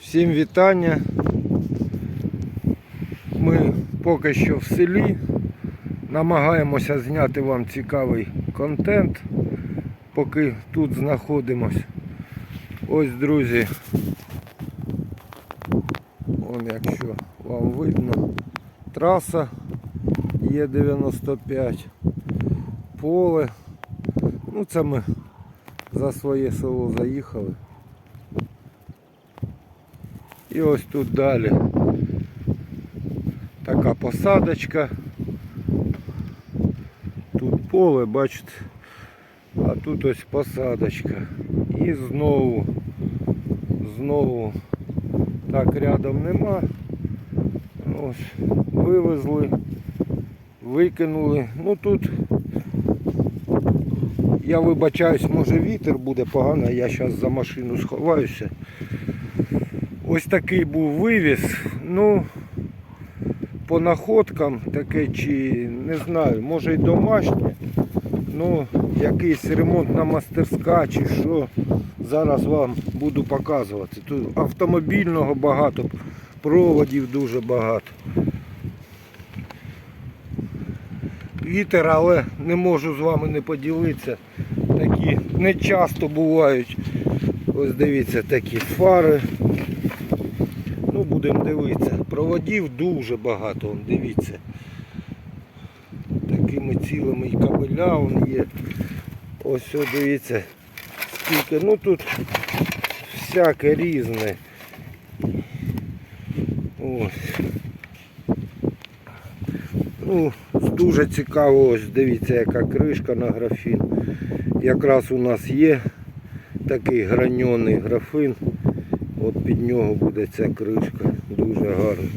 Всім вітання. Ми поки що в селі. Намагаємося зняти вам цікавий контент, поки тут знаходимось. Ось, друзі. Вон якщо вам видно, траса є 95, поле. Ну це ми за своє село заїхали. І ось тут далі така посадочка. Тут поле, бачите, а тут ось посадочка. І знову, знову так рядом нема. Ось, вивезли, викинули. Ну тут я вибачаюсь, може вітер буде поганий, я зараз за машину сховаюся. Ось такий був вивіз. Ну, по находкам таке чи не знаю, може й домашнє. Ну, якийсь ремонтна мастерська чи що. Зараз вам буду показувати. Тут автомобільного багато, проводів дуже багато. Вітер, але не можу з вами не поділитися. Такі не часто бувають. Ось дивіться такі фари. Ну, будемо дивитися. Проводів дуже багато, вон, дивіться. Такими цілими і кабеля вон є. Ось о, дивіться. Скільки. Ну тут всяке різне. Ось. Ну, дуже цікаво, ось дивіться, яка кришка на графін. Якраз у нас є такий граньоний графин. От під нього буде ця кришка. Дуже гарно.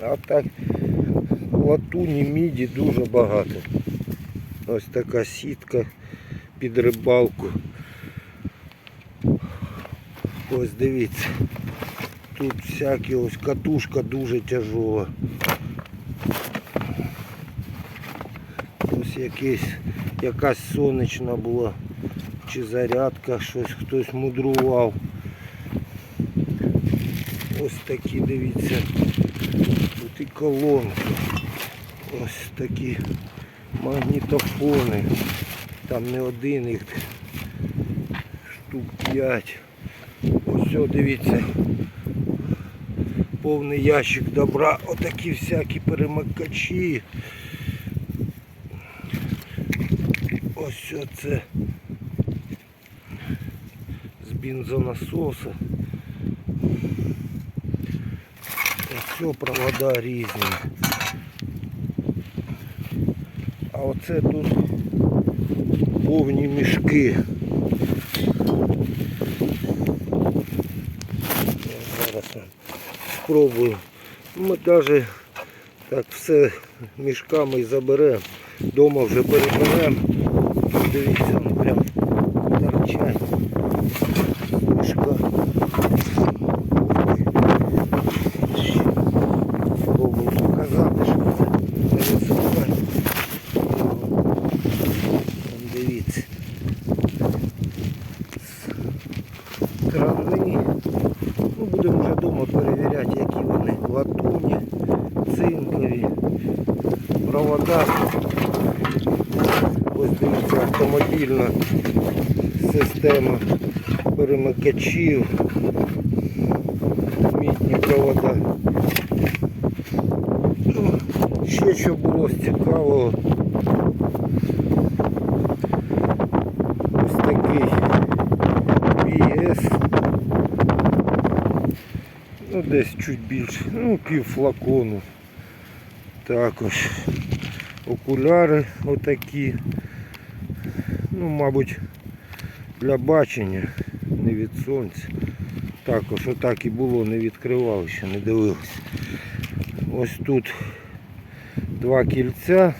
А так латуні міді дуже багато. Ось така сітка під рибалку. Ось дивіться. Тут всякі ось катушка дуже тяжова. Ось якийсь, якась сонячна була, чи зарядка, щось хтось мудрував. Ось такі, дивіться, тут і колонки. Ось такі магнітофони. Там не один їх штук 5. Ось дивіться. Повний ящик добра. Отакі всякі перемикачі. Ось оце з бензонасоса. Ось провода різні. А оце тут повні мішки. Зараз спробую. Ми навіть так все мішками і заберемо. Дома вже переберемо. Дивіться, вони прям торчать. з Мішка. Спробую показати, що це не висипає. Дивіться. Крани. Ну, будемо вже вдома перевіряти, які вони латуні, цинкові, провода. Ось дивіться автомобільна система перемикачів, мідні провода. Ну, ще що було цікавого. Ось такий BS. Ну десь чуть більше, ну пів флакону. Також окуляри отакі. Ну, мабуть, для бачення, не від сонця. Також отак і було, не відкривав, ще не дивився. Ось тут два кільця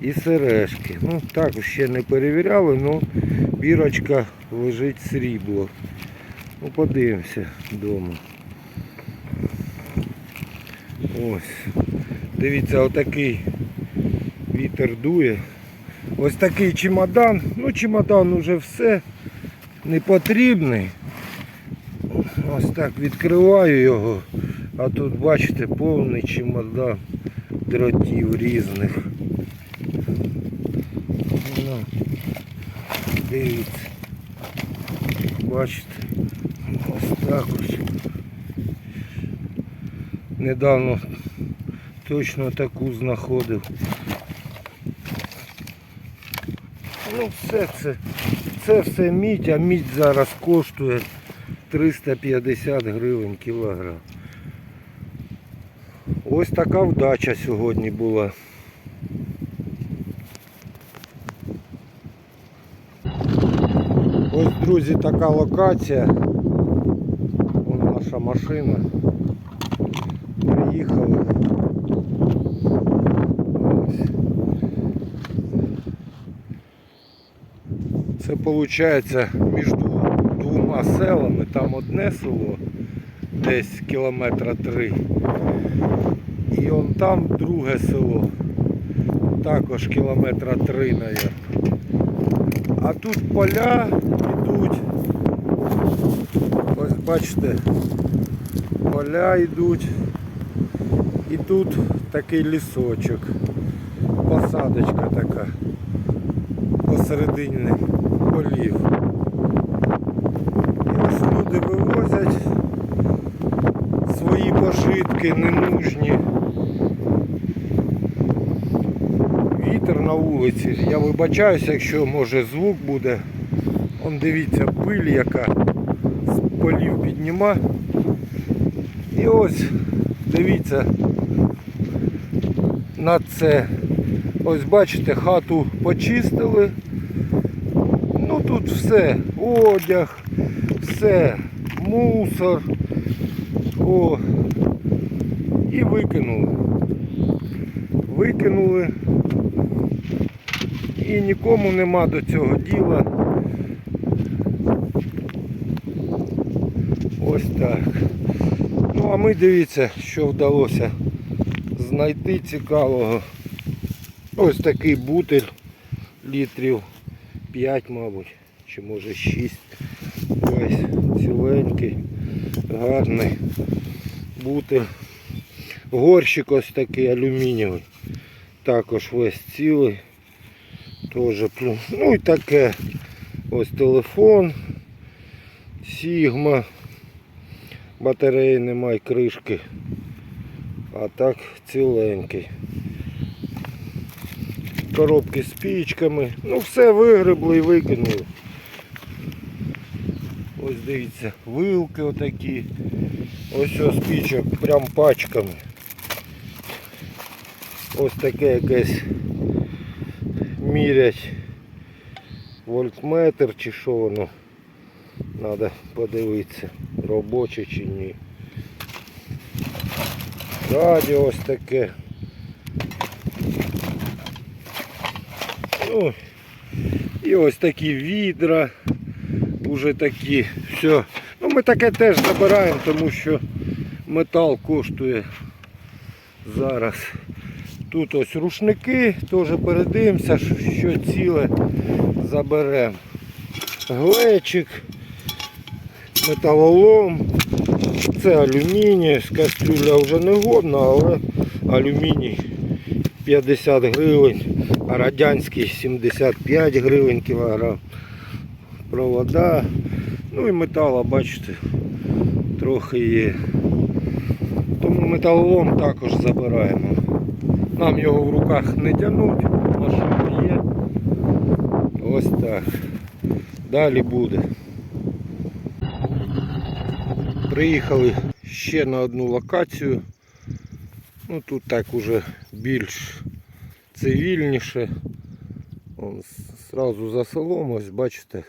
і сережки. Ну, також ще не перевіряли, але бірочка лежить срібло. Ну, подивимося вдома. Ось. Дивіться, отакий вітер дує. Ось такий чемодан. Ну, чемодан уже все не потрібний. Ось так відкриваю його, а тут бачите повний чемодан дротів різних. Ну, дивіться. Бачите? Ось так ось. Недавно точно таку знаходив. Ну все це, це все мідь, а мідь зараз коштує 350 гривень кілограм. Ось така вдача сьогодні була. Ось, друзі, така локація. Вон наша машина. Приїхали. Це виходить між двома селами. Там одне село, десь кілометра три. І он там друге село. Також кілометра три, мабуть. А тут поля йдуть. Ось бачите, поля йдуть. І тут такий лісочок. Посадочка така посередині полів. І ось люди вивозять свої пожитки ненужні. Вітер на вулиці. Я вибачаюся, якщо може звук буде. Он дивіться, пиль яка з полів підніма. І ось дивіться на це. Ось бачите, хату почистили. Все, одяг, все, мусор. О, і викинули. Викинули. І нікому нема до цього діла. Ось так. Ну а ми дивіться, що вдалося знайти цікавого. Ось такий бутиль літрів 5, мабуть, чи може 6. Ось ціленький, гарний бутиль. Горщик ось такий алюмінієвий. Також весь цілий. Теж плюс. Ну і таке. Ось телефон. Сігма. Батареї немає, кришки. А так ціленький. Коробки з пічками. Ну все вигребли і викинули. Ось дивіться, вилки отакі. Ось ось пічок прям пачками. Ось таке якесь мірять вольтметр чи що воно. Треба подивитися, робоче чи ні. Радіо ось таке. Ну, і ось такі відра. Уже такі. Все. Ну ми таке теж забираємо, тому що метал коштує зараз. Тут ось рушники, теж передивимося, що ціле заберемо. Глечик, металолом, це алюміній, з кастрюля вже не годна, але алюміній 50 гривень, а радянський 75 гривень кілограм. Провода, ну і метала, бачите, трохи є. Тому металолом також забираємо. Нам його в руках не тянуть, машина є. Ось так. Далі буде. Приїхали ще на одну локацію. Ну тут так уже більш цивільніше. Вон с- сразу за селом, ось бачите,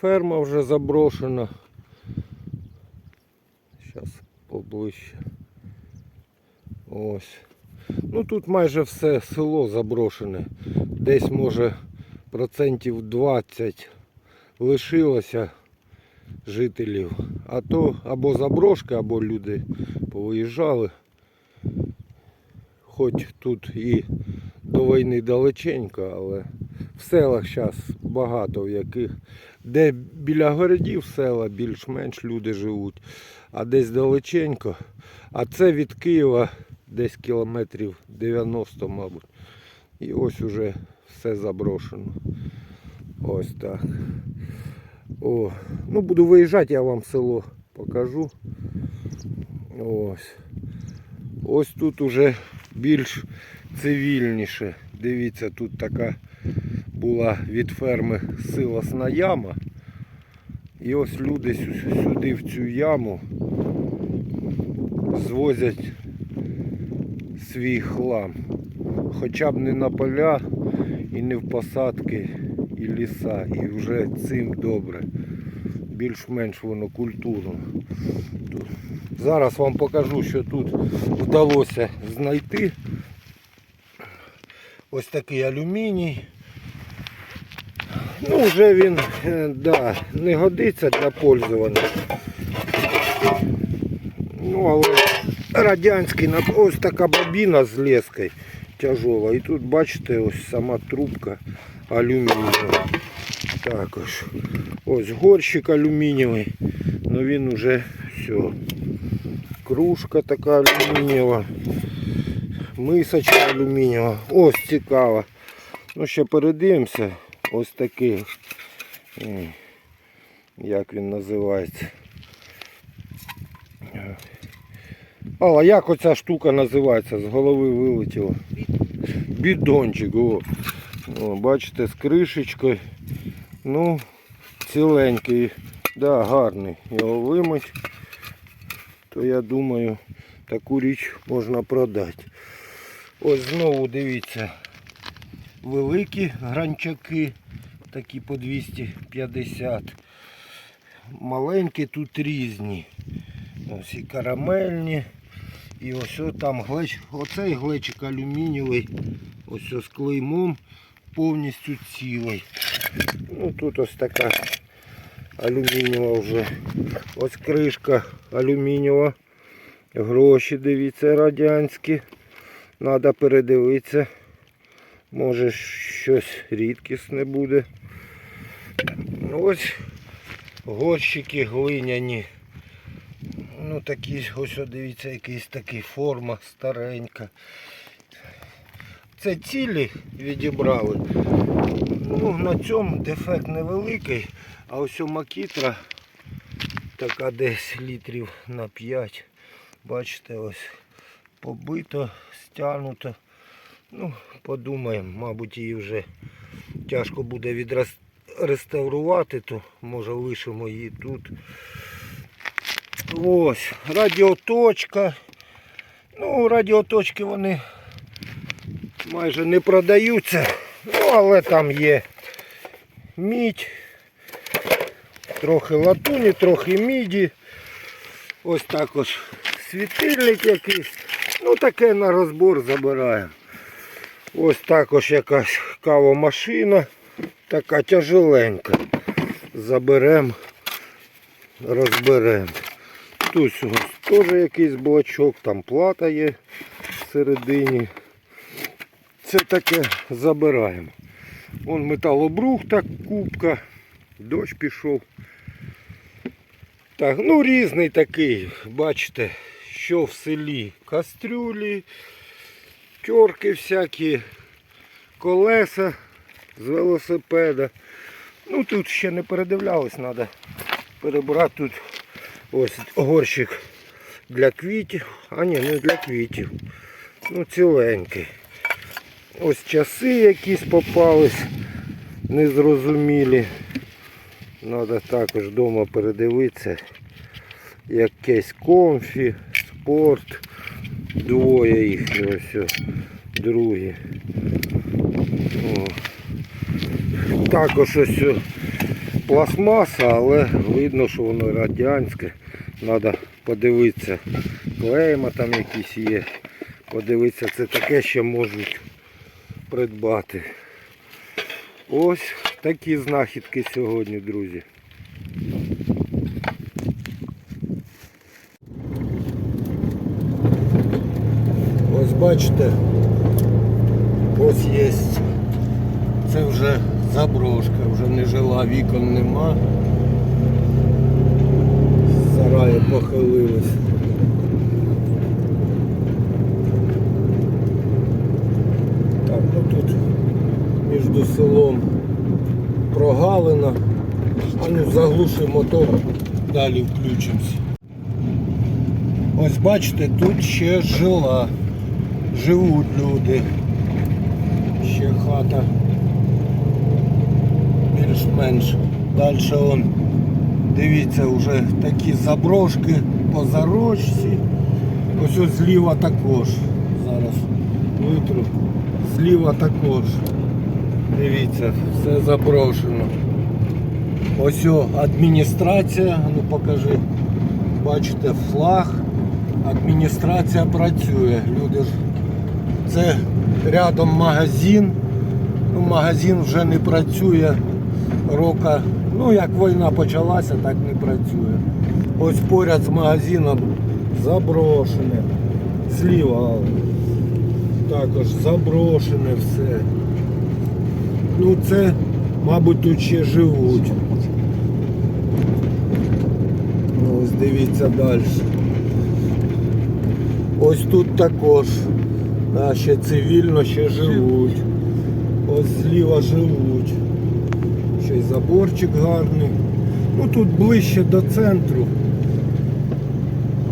ферма вже заброшена. Зараз поближче. Ось. Ну тут майже все село заброшене. Десь може процентів 20 лишилося жителів. А то або заброшка, або люди повиїжджали. Хоч тут і до війни далеченько, але в селах зараз багато в яких, де біля городів села більш-менш люди живуть, а десь далеченько. А це від Києва десь кілометрів 90, мабуть. І ось уже все заброшено. Ось так. О, ну буду виїжджати, я вам село покажу. Ось. Ось тут уже більш цивільніше. Дивіться, тут така була від ферми силосна яма. І ось люди сюди в цю яму звозять свій хлам. Хоча б не на поля і не в посадки і ліса. І вже цим добре. Більш-менш воно культурно. Зараз вам покажу, що тут вдалося знайти. Ось такий алюміній. Ну, вже він е, да, не годиться для пользування. Ну, але радянський, нап- ось така бобіна з лескою тяжова. І тут бачите, ось сама трубка алюмінієва. Також. Ось горщик алюмінієвий. Ну він уже все. Кружка така алюмінієва. Мисочка алюмінієва. Ось цікаво. Ну ще передивимося. Ось такий. Як він називається? А, як оця штука називається? З голови вилетіло. Бідончик. О. О, бачите, з кришечкою. Ну, ціленький. Да, гарний. Його вимить. То я думаю, таку річ можна продати. Ось знову дивіться. Великі гранчаки, такі по 250. Маленькі тут різні. Ось і карамельні. І ось там глеч. Оцей глечик алюмінієвий. Ось о з клеймом повністю цілий. Ну тут ось така алюмінієва вже. Ось кришка алюмінієва. Гроші, дивіться, радянські. Треба передивитися. Може щось рідкісне буде. Ось горщики глиняні. Ну такі, ось дивіться, якийсь такий форма старенька. Це цілі відібрали. Ну, на цьому дефект невеликий, а ось у макітра така десь літрів на 5. Бачите, ось побито, стягнуто. Ну, подумаємо, мабуть, її вже тяжко буде відреставрувати, то може лишимо її тут. Ось, радіоточка. Ну, радіоточки вони майже не продаються. Ну, але там є мідь, трохи латуні, трохи міді. Ось також світильник якийсь. Ну таке на розбор забираємо. Ось також якась кавомашина, така тяжеленька. Заберемо, розберемо. Тут ось теж якийсь блочок, там плата є всередині. Це таке забираємо. Вон металобрух так кубка, дощ пішов. Так, ну різний такий, бачите, що в селі. Кастрюлі, тьорки всякі, колеса з велосипеда. Ну тут ще не передивлялись, треба перебрати тут ось горщик для квітів. А ні, не для квітів. Ну ціленький. Ось часи якісь попались незрозумілі. Треба також вдома передивитися. Якесь комфі, спорт. Двоє їх ось другі. О. Також ось пластмаса, але видно, що воно радянське. Треба подивитися. Клейма там якісь є. Подивитися, це таке ще можуть придбати. Ось такі знахідки сьогодні, друзі. Ось бачите, вже вже не жила, вікон нема. Сараї похилились. Так, ну тут між селом прогалина. А ну заглушимо мотор, далі включимось. Ось бачите, тут ще жила. Живуть люди. Ще хата. Більш-менш. Далі он, дивіться, вже такі заброшки по зарочці. Ось ось зліва також. Зараз витру. Зліва також. Дивіться, все заброшено. Ось о, адміністрація, ну покажи, бачите, флаг. Адміністрація працює. Люди ж. Це рядом магазин. Ну, магазин вже не працює рока. Ну як війна почалася, так не працює. Ось поряд з магазином заброшене. Зліва також заброшене все. Ну це, мабуть, тут ще живуть. Ну, ось дивіться далі. Ось тут також. Да, ще цивільно, ще живуть. Ось зліва живуть. Заборчик гарний. Ну тут ближче до центру.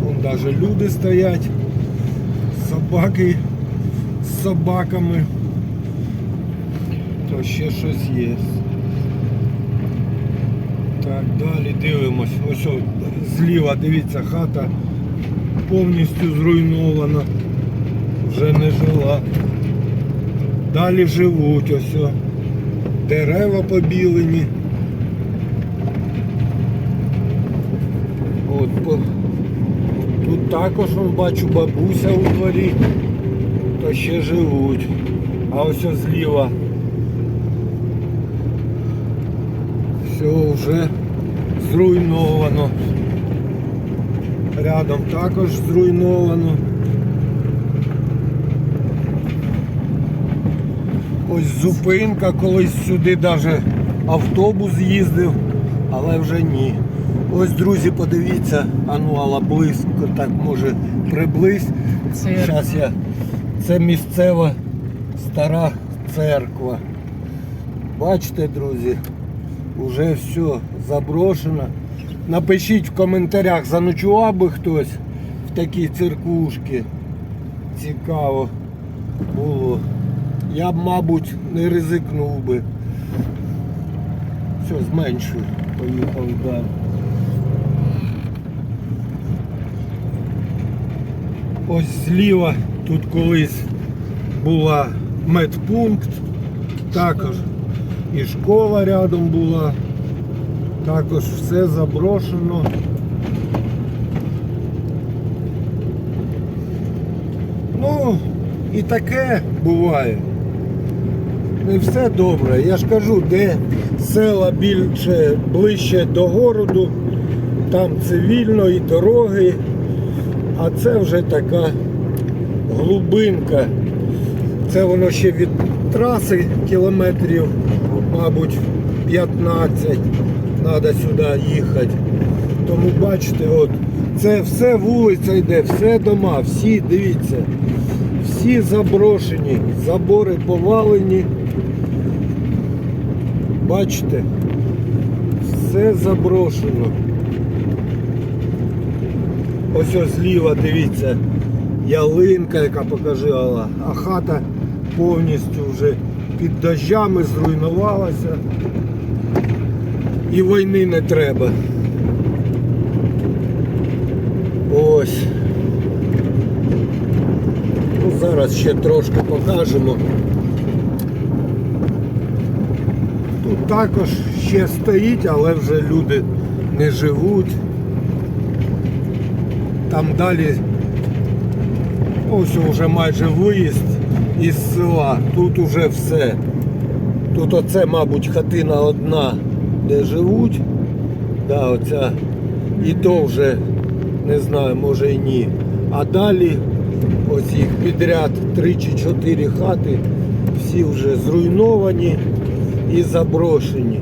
Вон навіть люди стоять. Собаки з собаками. То ще щось є. Так, далі дивимось. Ось от, зліва, дивіться, хата повністю зруйнована. Вже не жила. Далі живуть ось. о. Дерева побілені. От, по... Тут також бачу бабуся у дворі, то ще живуть. А ось зліва. Все вже зруйновано. Рядом також зруйновано. Ось зупинка, колись сюди навіть автобус їздив, але вже ні. Ось, друзі, подивіться, а ну, але близько, так може приблизь. Зараз я. Це місцева стара церква. Бачите, друзі, вже все заброшено. Напишіть в коментарях, заночував би хтось в такій церквушці. Цікаво було. Я б, мабуть, не ризикнув би. Все, зменшую. Поїхав далі. Ось зліва тут колись була медпункт, також і школа рядом була, також все заброшено. Ну, і таке буває. Не все добре. Я ж кажу, де села більше ближче до городу, там цивільно і дороги, а це вже така глибинка. Це воно ще від траси кілометрів, мабуть, 15 треба сюди їхати. Тому бачите, от це все вулиця йде, все дома, всі, дивіться, всі заброшені, забори повалені. Бачите, все заброшено. Ось ось зліва, дивіться, ялинка, яка покажала, а хата повністю вже під дощами зруйнувалася. І війни не треба. Ось. Ну, зараз ще трошки покажемо. Тут також ще стоїть, але вже люди не живуть. Там далі ось вже майже виїзд із села. Тут уже все. Тут оце, мабуть, хатина одна, де живуть. Да, оця. І то вже не знаю, може і ні. А далі ось їх підряд 3 чи 4 хати, всі вже зруйновані. І заброшені.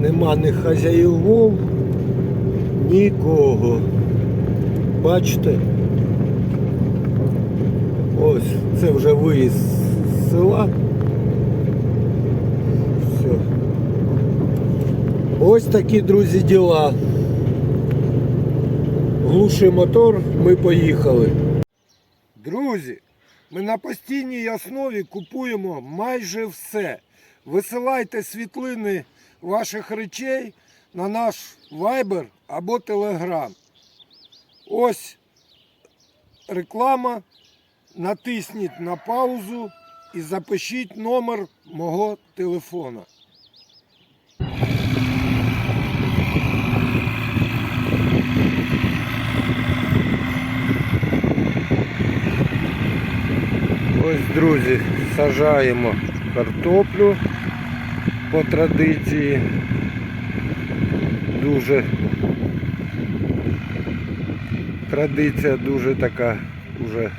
Нема ні хазяївов, нікого. Бачите? Ось, це вже виїзд з села. Все. Ось такі, друзі, діла. Глуший мотор, ми поїхали. Друзі, ми на постійній основі купуємо майже все. Висилайте світлини ваших речей на наш Viber або Telegram. Ось реклама. Натисніть на паузу і запишіть номер мого телефона. Ось, друзі, сажаємо картоплю по традиції. Дуже традиція дуже така уже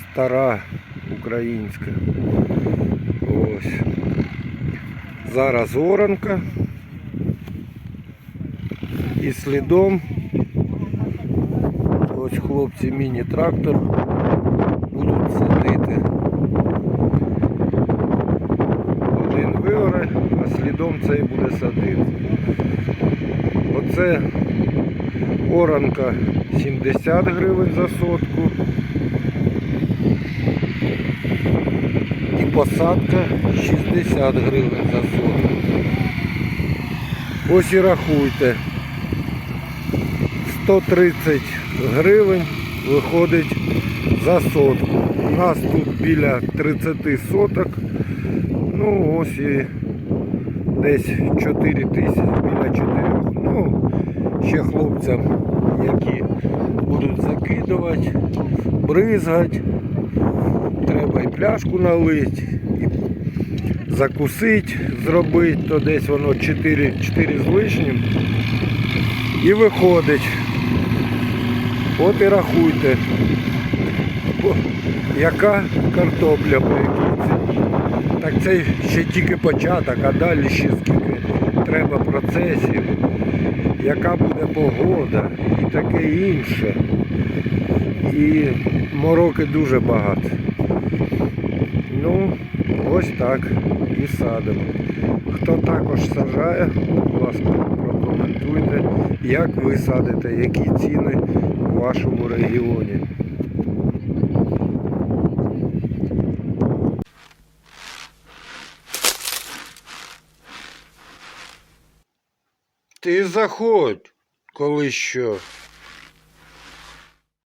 стара українська. Ось. Зараз оранка. І слідом ось хлопці міні-трактор будуть садити. Один виоре, а слідом цей буде садити. Оце оранка 70 гривень за сотку. І посадка 60 гривень за сотку. Ось і рахуйте. 130 гривень виходить за сотку. У нас тут біля 30 соток. Ну ось і десь 4 тисячі, біля 4. Ну, ще хлопцям, які будуть закидувати, бризгати. Треба і пляшку налити, і закусити, зробити, то десь воно 4, 4 з лишнім. І виходить. От і рахуйте, яка картопля по якій. Так це ще тільки початок, а далі ще скільки треба процесів, яка буде погода і таке інше. І мороки дуже багато. Ну, ось так і садимо. Хто також сажає, будь ласка, прокоментуйте, як ви садите, які ціни в вашому регіоні. Ти заходь, коли що.